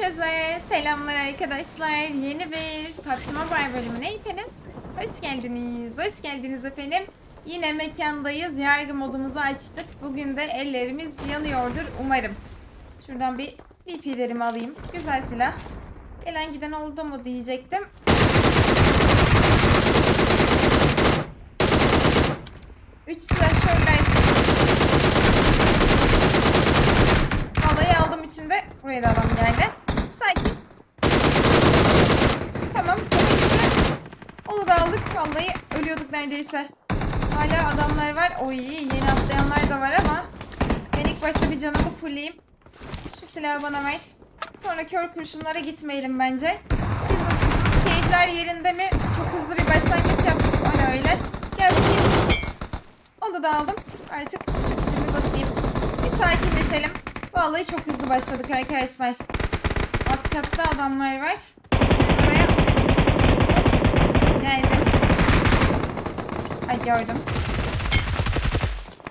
Herkese selamlar arkadaşlar. Yeni bir PUBG Mobile bölümüne hepiniz hoş geldiniz. Hoş geldiniz efendim. Yine mekandayız. Yargı modumuzu açtık. Bugün de ellerimiz yanıyordur umarım. Şuradan bir DP'lerimi alayım. Güzel silah. Gelen giden oldu mu diyecektim. Üç silahşörler. Vallahi aldım içinde. Buraya da adam geldi. Sakin. Tamam. Onu da aldık. Vallahi ölüyorduk neredeyse. Hala adamlar var. Oy yeni atlayanlar da var ama ben ilk başta bir canımı fullleyeyim. Şu silahı bana ver. Sonra kör kurşunlara gitmeyelim bence. Siz nasılsınız? Keyifler yerinde mi? Çok hızlı bir başlangıç yaptık. Öyle öyle. Gel bakayım. Onu da aldım. Artık şu basayım. Bir sakinleşelim. Vallahi çok hızlı başladık arkadaşlar. Alt katta adamlar var. Buraya geldim. Ay gördüm.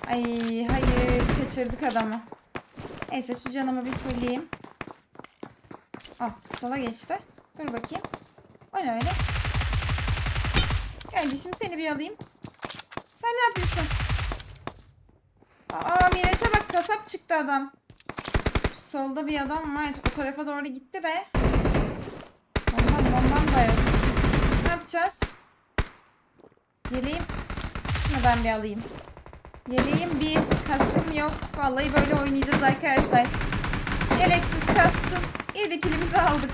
Ay hayır kaçırdık adamı. Neyse şu canımı bir fulleyeyim. Ah sola geçti. Dur bakayım. O ne öyle? Kardeşim seni bir alayım. Sen ne yapıyorsun? Aa Miraç'a bak kasap çıktı adam. Solda bir adam var. O tarafa doğru gitti de. Bombam bombam da. Ne yapacağız? Yeleğim. Şunu ben bir alayım. Yeleğim bir, kaskım yok. Vallahi böyle oynayacağız arkadaşlar. Yeleksiz, kasksız. 7 kilimizi aldık.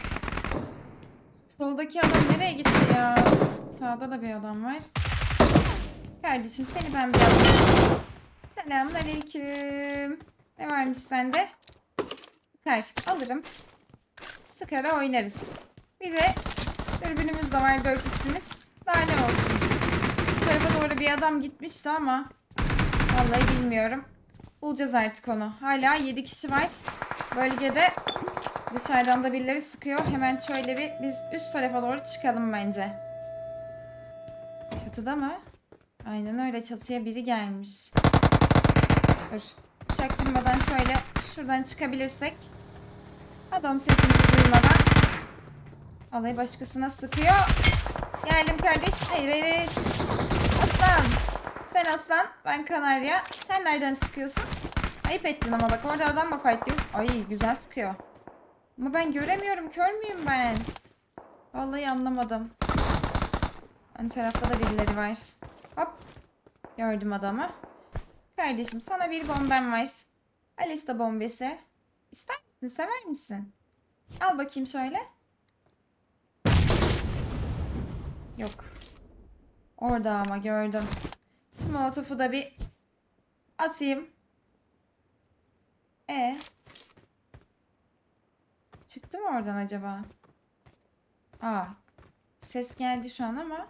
Soldaki adam nereye gitti ya? Sağda da bir adam var. Kardeşim seni ben bir alayım. Selamünaleyküm. Ne varmış sende? Sıkar. Alırım. Sıkara oynarız. Bir de dürbünümüz de var 4x'imiz. Daha ne olsun. Bu tarafa doğru bir adam gitmişti ama vallahi bilmiyorum. Bulacağız artık onu. Hala 7 kişi var. Bölgede dışarıdan da birileri sıkıyor. Hemen şöyle bir biz üst tarafa doğru çıkalım bence. Çatıda mı? Aynen öyle çatıya biri gelmiş. Dur. Çaktırmadan şöyle şuradan çıkabilirsek. Adam sesimizi duymadan. Alayı başkasına sıkıyor. Geldim kardeş. Hayır hayır. Aslan. Sen aslan. Ben kanarya. Sen nereden sıkıyorsun? Ayıp ettin ama bak orada adam mı fight diyor. Ay güzel sıkıyor. Ama ben göremiyorum. Kör müyüm ben? Vallahi anlamadım. Ön tarafta da birileri var. Hop. Gördüm adamı. Kardeşim sana bir bombem var. Alista bombesi. İster misin? Sever misin? Al bakayım şöyle. Yok. Orada ama gördüm. Şu molotofu da bir atayım. E Çıktı mı oradan acaba? Aa. Ses geldi şu an ama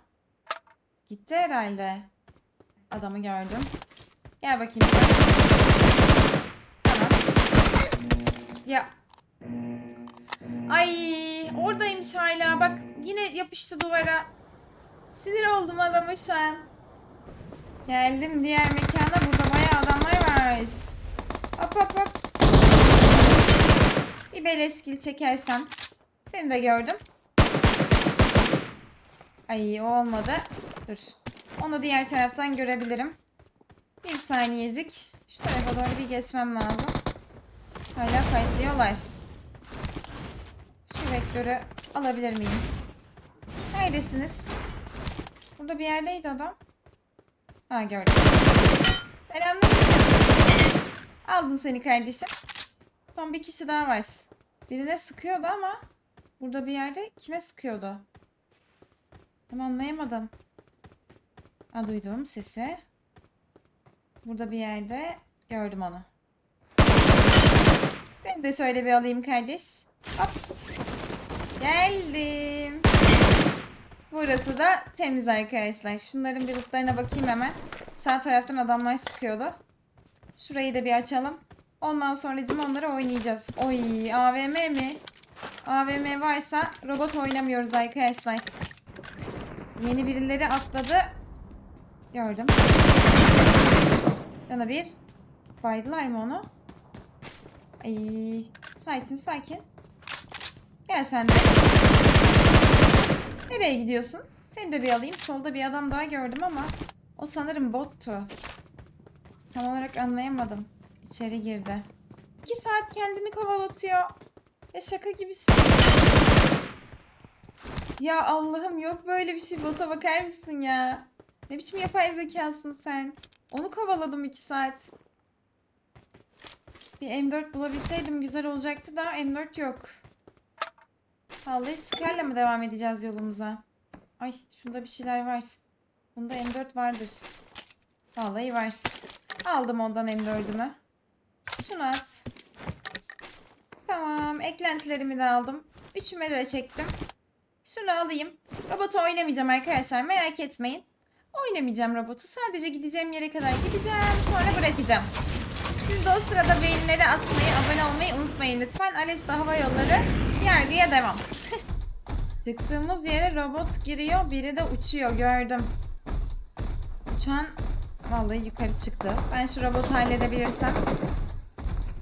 gitti herhalde. Adamı gördüm. Gel bakayım. Ya. Ay oradaymış hala. Bak yine yapıştı duvara. Sinir oldum adama şu an. Geldim diğer mekana. Burada bayağı adamlar var. Hop hop hop. Bir beleskil çekersem. Seni de gördüm. Ay o olmadı. Dur. Onu diğer taraftan görebilirim. Bir saniyecik. Şu tarafa doğru bir geçmem lazım. Hala fightlıyorlar. Şu vektörü alabilir miyim? Neredesiniz? Burada bir yerdeydi adam. Ha gördüm. Selamünaleyküm. Aldım seni kardeşim. Son bir kişi daha var. Birine sıkıyordu ama burada bir yerde kime sıkıyordu? Tam anlayamadım. Ha duydum sesi. Burada bir yerde gördüm onu. Ben de şöyle bir alayım kardeş. Hop. Geldim. Burası da temiz arkadaşlar. Şunların bir lootlarına bakayım hemen. Sağ taraftan adamlar sıkıyordu. Şurayı da bir açalım. Ondan sonra onları oynayacağız. Oy AVM mi? AVM varsa robot oynamıyoruz arkadaşlar. Yeni birileri atladı. Gördüm. Yana bir. Baydılar mı onu? Ay, sakin sakin. Gel sen de. Nereye gidiyorsun? Seni de bir alayım. Solda bir adam daha gördüm ama o sanırım bottu. Tam olarak anlayamadım. İçeri girdi. İki saat kendini kovalatıyor. Ya şaka gibisin. Ya Allah'ım yok böyle bir şey. Bota bakar mısın ya? Ne biçim yapay zekasın sen? Onu kovaladım iki saat. Bir M4 bulabilseydim güzel olacaktı da M4 yok. Vallahi Scar'la mı devam edeceğiz yolumuza? Ay şunda bir şeyler var. Bunda M4 vardır. Vallahi var. Aldım ondan M4'ümü. Şunu at. Tamam. Eklentilerimi de aldım. Üçüme de çektim. Şunu alayım. Robotu oynamayacağım arkadaşlar. Merak etmeyin. Oynamayacağım robotu. Sadece gideceğim yere kadar gideceğim. Sonra bırakacağım. Siz de o sırada beğenileri atmayı, abone olmayı unutmayın lütfen. Alesta Hava Yolları yargıya devam. Çıktığımız yere robot giriyor. Biri de uçuyor. Gördüm. Uçan vallahi yukarı çıktı. Ben şu robotu halledebilirsem.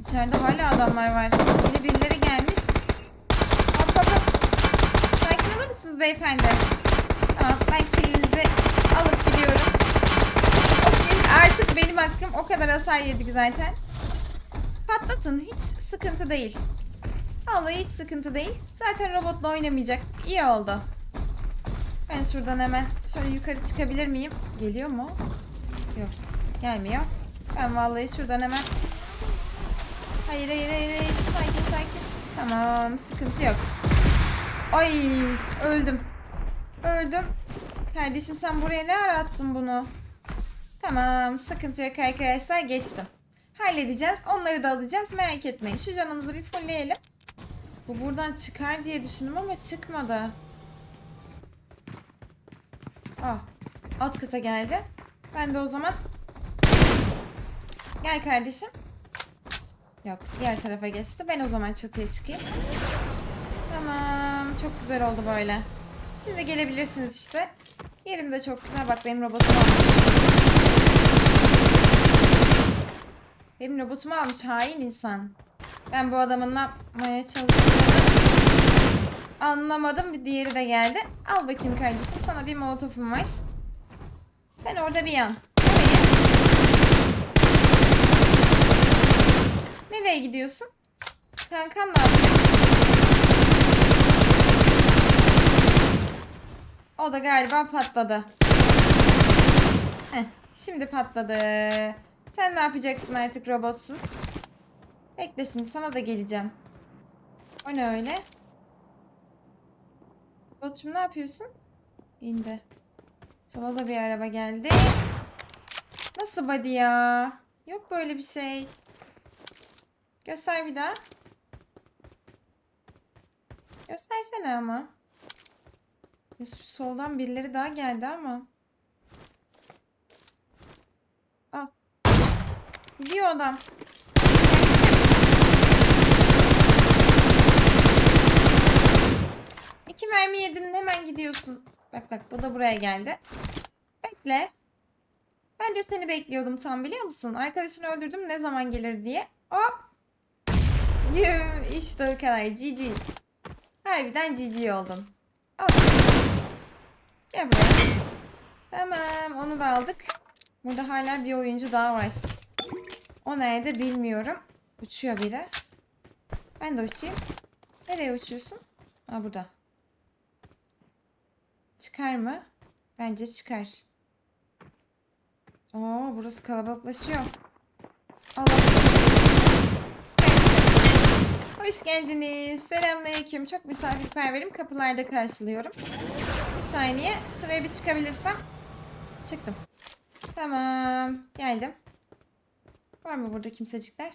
İçeride hala adamlar var. Yeni birileri gelmiş. Hop. Sakin olur musunuz beyefendi? Tamam ben kilinizi alıp gidiyorum. Artık benim hakkım. O kadar hasar yedik zaten. Patlatın. Hiç sıkıntı değil. Vallahi hiç sıkıntı değil. Zaten robotla oynamayacaktık. İyi oldu. Ben şuradan hemen şöyle yukarı çıkabilir miyim? Geliyor mu? Yok. Gelmiyor. Ben vallahi şuradan hemen Hayır hayır hayır hayır. Sakin sakin. Tamam sıkıntı yok. Ay öldüm. Öldüm. Kardeşim sen buraya ne ara attın bunu? Tamam sıkıntı yok arkadaşlar geçtim. Halledeceğiz. Onları da alacağız. Merak etmeyin. Şu canımızı bir fullleyelim. Bu buradan çıkar diye düşündüm ama çıkmadı. Ah. Alt kata geldi. Ben de o zaman Gel kardeşim. Yok diğer tarafa geçti. Ben o zaman çatıya çıkayım. Tamam. Çok güzel oldu böyle. Şimdi gelebilirsiniz işte. Yerim de çok güzel. Bak benim robotum almış. Benim robotumu almış hain insan. Ben bu adamın ne yapmaya çalıştığını anlamadım. Bir diğeri de geldi. Al bakayım kardeşim. Sana bir molotofum var. Sen orada bir yan. Orayı. Nereye gidiyorsun? Kankan ne yapıyor? O da galiba patladı. Heh, şimdi patladı. Sen ne yapacaksın artık robotsuz? Bekle şimdi sana da geleceğim. O ne öyle? Robotçum ne yapıyorsun? İndi. Sola da bir araba geldi. Nasıl body ya? Yok böyle bir şey. Göster bir daha. Göstersene ama. Soldan birileri daha geldi ama. Gidiyor adam. İki mermi yedin hemen gidiyorsun. Bak bak bu da buraya geldi. Bekle. Ben de seni bekliyordum tam biliyor musun? Arkadaşını öldürdüm ne zaman gelir diye. Hop. İşte o kadar. GG. Harbiden GG oldun. Al. Gel buraya. Tamam onu da aldık. Burada hala bir oyuncu daha var. O nerede bilmiyorum. Uçuyor biri. Ben de uçayım. Nereye uçuyorsun? Aa burada. Çıkar mı? Bence çıkar. Oo burası kalabalıklaşıyor. Allah. Hoş geldiniz. Selamünaleyküm. Çok misafirperverim. Kapılarda karşılıyorum. Bir saniye. Şuraya bir çıkabilirsem. Çıktım. Tamam. Geldim. Var mı burada kimsecikler?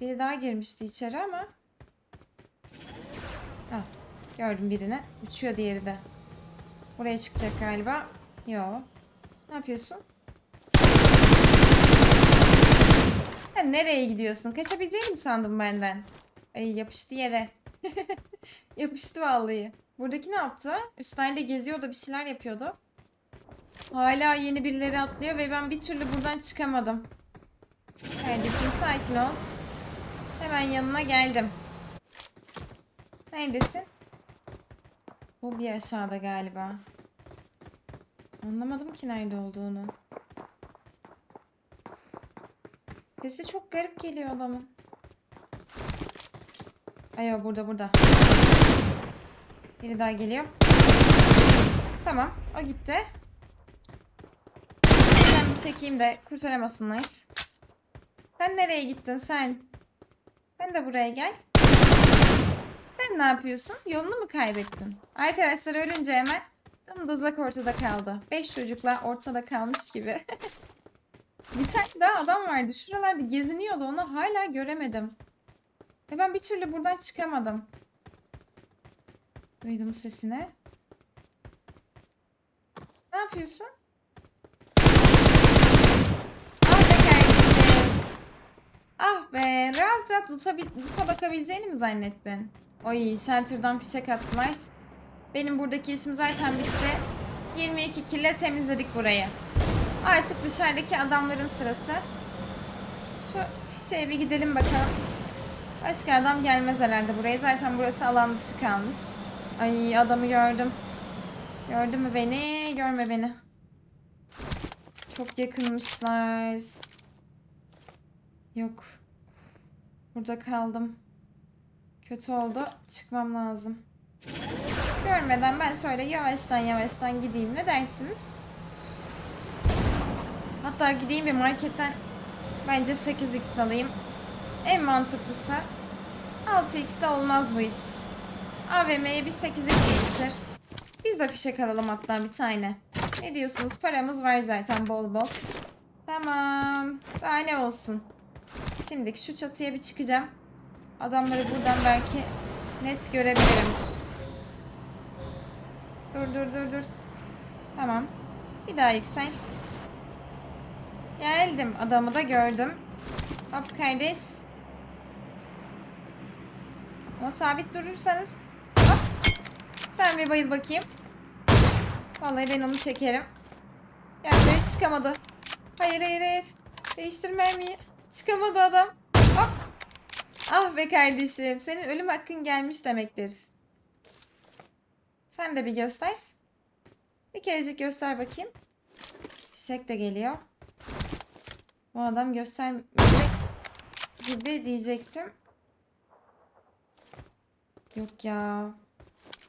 Biri daha girmişti içeri ama. Ah, gördüm birini. Uçuyor diğeri de. Buraya çıkacak galiba. Yo. Ne yapıyorsun? Ha, nereye gidiyorsun? Kaçabileceğini mi sandın benden? Ay yapıştı yere. yapıştı vallahi. Buradaki ne yaptı? Üstlerde geziyordu bir şeyler yapıyordu. Hala yeni birileri atlıyor ve ben bir türlü buradan çıkamadım. Kardeşim sakin ol. Hemen yanına geldim. Neredesin? Bu bir aşağıda galiba. Anlamadım ki nerede olduğunu. Sesi çok garip geliyor adamın. Ay o burada burada. Biri daha geliyor. Tamam o gitti. Ben bir çekeyim de kurtaramasınlar. Sen nereye gittin sen? Sen de buraya gel. Sen ne yapıyorsun? Yolunu mu kaybettin? Arkadaşlar ölünce hemen dımdızlak ortada kaldı. Beş çocukla ortada kalmış gibi. bir tane daha adam vardı. Şuralarda geziniyordu. Onu hala göremedim. Ve ben bir türlü buradan çıkamadım. Duydum sesini. Ne yapıyorsun? Ah be kardeşim. Ah be. Rahat rahat loot'a bakabileceğini mi zannettin? Oy shelter'dan fişek attılar. Benim buradaki işim zaten bitti. 22 kille temizledik burayı. Artık dışarıdaki adamların sırası. Şu fişeğe bir gidelim bakalım. Başka adam gelmez herhalde buraya. Zaten burası alan dışı kalmış. Ay adamı gördüm. Gördü mü beni? Görme beni. Çok yakınmışlar. Yok. Burada kaldım. Kötü oldu. Çıkmam lazım. Görmeden ben şöyle yavaştan yavaştan gideyim. Ne dersiniz? Hatta gideyim bir marketten bence 8x alayım. En mantıklısı 6x de olmaz bu iş. AVM'ye bir 8x yakışır. Biz de fişek alalım hatta bir tane. Ne diyorsunuz? Paramız var zaten bol bol. Tamam. Daha ne olsun. Şimdi şu çatıya bir çıkacağım. Adamları buradan belki net görebilirim. Dur dur dur dur. Tamam. Bir daha yüksel. Geldim. Adamı da gördüm. Hop kardeş. Ama sabit durursanız. Hop. Sen bir bayıl bakayım. Vallahi ben onu çekerim. Ya böyle çıkamadı. Hayır hayır hayır. Değiştir mermiyi. Çıkamadı adam. Hop. Ah be kardeşim. Senin ölüm hakkın gelmiş demektir. Sen de bir göster. Bir kerecik göster bakayım. Fişek de geliyor. Bu adam göstermeyecek gibi diyecektim. Yok ya.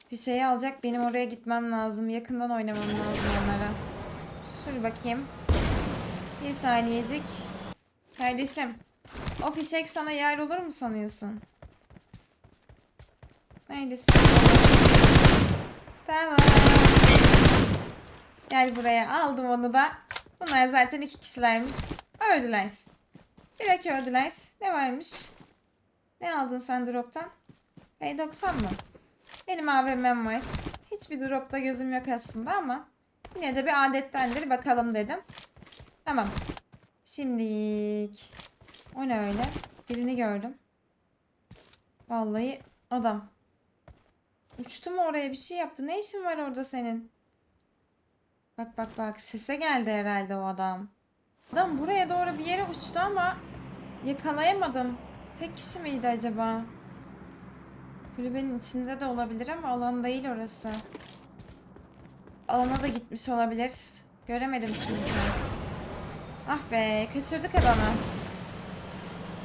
Fişeği alacak. Benim oraya gitmem lazım. Yakından oynamam lazım onlara. Dur bakayım. Bir saniyecik. Kardeşim. O fişek sana yer olur mu sanıyorsun? Neredesin? Tamam. Gel buraya. Aldım onu da. Bunlar zaten iki kişilermiş. Öldüler. Direkt öldüler. Ne varmış? Ne aldın sen drop'tan? P90 mı? Benim AVM'm var. Hiçbir drop'ta gözüm yok aslında ama yine de bir adettendir bakalım dedim. Tamam. Şimdilik. O ne öyle? Birini gördüm. Vallahi adam. Uçtu mu oraya bir şey yaptı. Ne işin var orada senin? Bak bak bak sese geldi herhalde o adam. Adam buraya doğru bir yere uçtu ama yakalayamadım. Tek kişi miydi acaba? Kulübenin içinde de olabilir ama alan değil orası. Alana da gitmiş olabilir. Göremedim çünkü. Ah be kaçırdık adamı.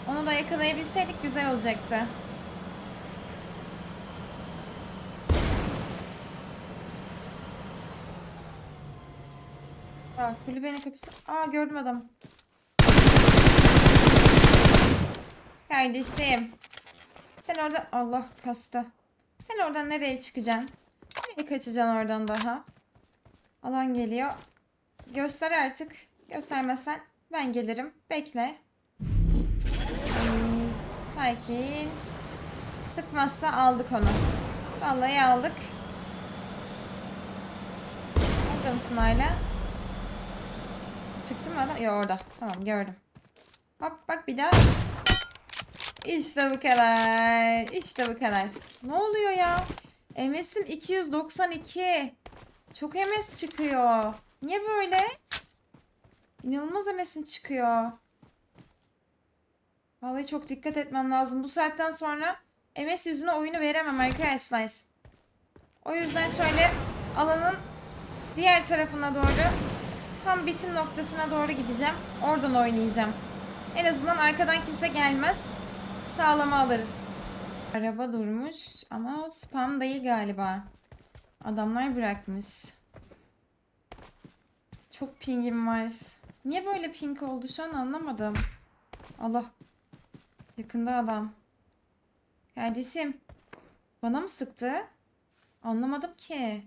Onu da yakalayabilseydik güzel olacaktı. Aa, kulübenin kapısı. Aa gördüm adam. Kardeşim. Sen orada Allah kastı. Sen oradan nereye çıkacaksın? Nereye kaçacaksın oradan daha? Alan geliyor. Göster artık. Göstermezsen ben gelirim. Bekle. Ay, sakin. Sıkmazsa aldık onu. Vallahi aldık. Orada mısın hala? Çıktı mı adam? Yok orada. Tamam gördüm. Hop bak bir daha. İşte bu kadar. İşte bu kadar. Ne oluyor ya? MS'im 292. Çok MS çıkıyor. Niye böyle? İnanılmaz MS'im çıkıyor. Vallahi çok dikkat etmem lazım. Bu saatten sonra MS yüzüne oyunu veremem arkadaşlar. O yüzden şöyle alanın diğer tarafına doğru tam bitim noktasına doğru gideceğim. Oradan oynayacağım. En azından arkadan kimse gelmez. Sağlama alırız. Araba durmuş ama spam değil galiba. Adamlar bırakmış. Çok pingim var. Niye böyle ping oldu şu an anlamadım. Allah. Yakında adam. Kardeşim. Bana mı sıktı? Anlamadım ki.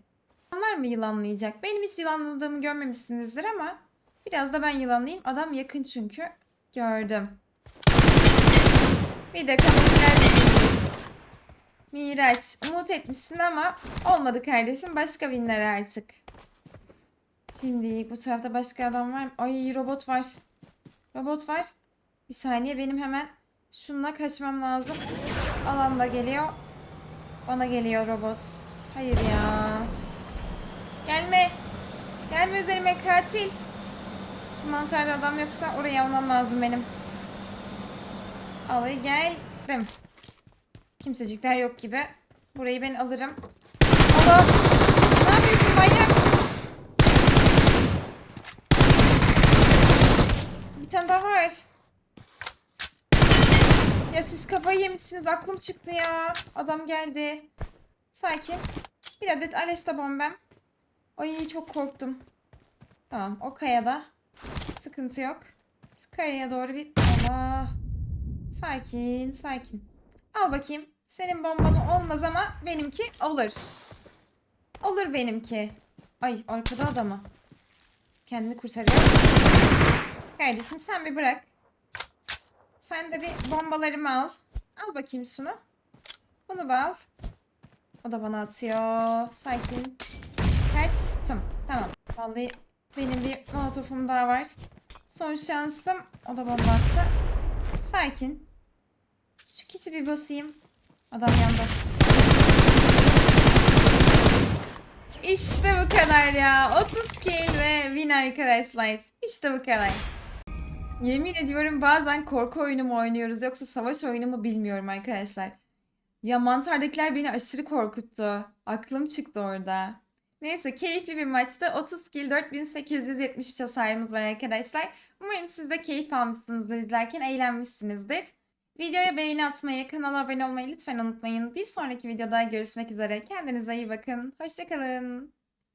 Var mı yılanlayacak? Benim hiç yılanladığımı görmemişsinizdir ama biraz da ben yılanlayayım. Adam yakın çünkü. Gördüm. Bir de kamuflaj giymiş. Miraç. Umut etmişsin ama olmadı kardeşim. Başka winler artık. Şimdi bu tarafta başka adam var mı? Ay robot var. Robot var. Bir saniye benim hemen şununla kaçmam lazım. Alan da geliyor. Bana geliyor robot. Hayır ya. Gelme. Gelme üzerime katil. Şu mantarda adam yoksa orayı almam lazım benim. Alayı geldim. Kimsecikler yok gibi. Burayı ben alırım. Allah! Ne yapıyorsun manyak? Tane daha var. Ya siz kafayı yemişsiniz. Aklım çıktı ya. Adam geldi. Sakin. Bir adet Alesta bombem. Ay çok korktum. Tamam o kayada. Sıkıntı yok. Şu kayaya doğru bir... Allah. Sakin sakin. Al bakayım. Senin bombanın olmaz ama benimki olur. Olur benimki. Ay arkada adamı. Kendini kurtarıyor. Kardeşim sen bir bırak. Sen de bir bombalarımı al. Al bakayım şunu. Bunu da al. O da bana atıyor. Sakin. Kaçtım. Tamam. Vallahi benim bir molotofum daha var. Son şansım. O da bomba attı. Sakin. Şu kiti bir basayım. Adam yandı. İşte bu kadar ya. 30 kill ve win arkadaşlar. İşte bu kadar. Yemin ediyorum bazen korku oyunu mu oynuyoruz yoksa savaş oyunu mu bilmiyorum arkadaşlar. Ya mantardakiler beni aşırı korkuttu. Aklım çıktı orada. Neyse keyifli bir maçtı. 30 kill 4873 hasarımız var arkadaşlar. Umarım siz de keyif almışsınızdır izlerken eğlenmişsinizdir. Videoya beğeni atmayı, kanala abone olmayı lütfen unutmayın. Bir sonraki videoda görüşmek üzere. Kendinize iyi bakın. Hoşçakalın.